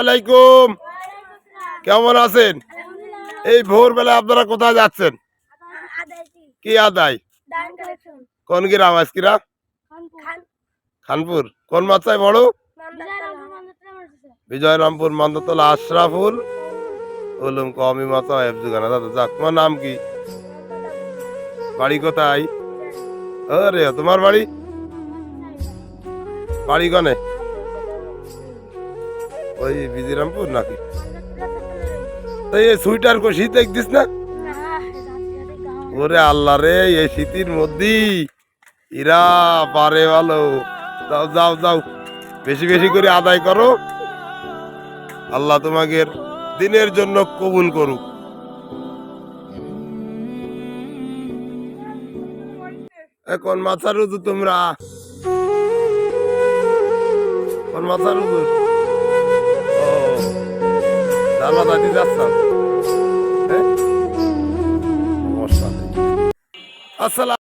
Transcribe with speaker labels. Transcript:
Speaker 1: আলাইকুম। কেমন আছেন? এই ভোরবেলা আপনারা কোথায় যাচ্ছেন? কি আদায়? কোন গ্রাম আজকিরা? খানপুর। কোন মাত্রায় বড়? বিজয়রামপুর, মন্দতলা, আশরাফুল, উলুম কমি মাতা দাদা, যাক, তোমার নাম কি? বাড়ি কোথায়? আরে, তোমার বাড়ি? বাড়ি কনে? ওই বিজিরামপুর নাকি? এই সুইটার কো শীত দেখছিস না? ওরে আল্লাহ রে, এই শীতের মধ্যেই ইরা পারে ভালো। যাও যাও যাও। বেশি বেশি করে আদায় করো। আল্লাহ তোমাকে দিনের জন্য কবুল করুক। এখন মাথার উদু তোমরা। কোন মাথার ও দানা দাদি যাচ্ছ হ্যাঁ? আসসালাম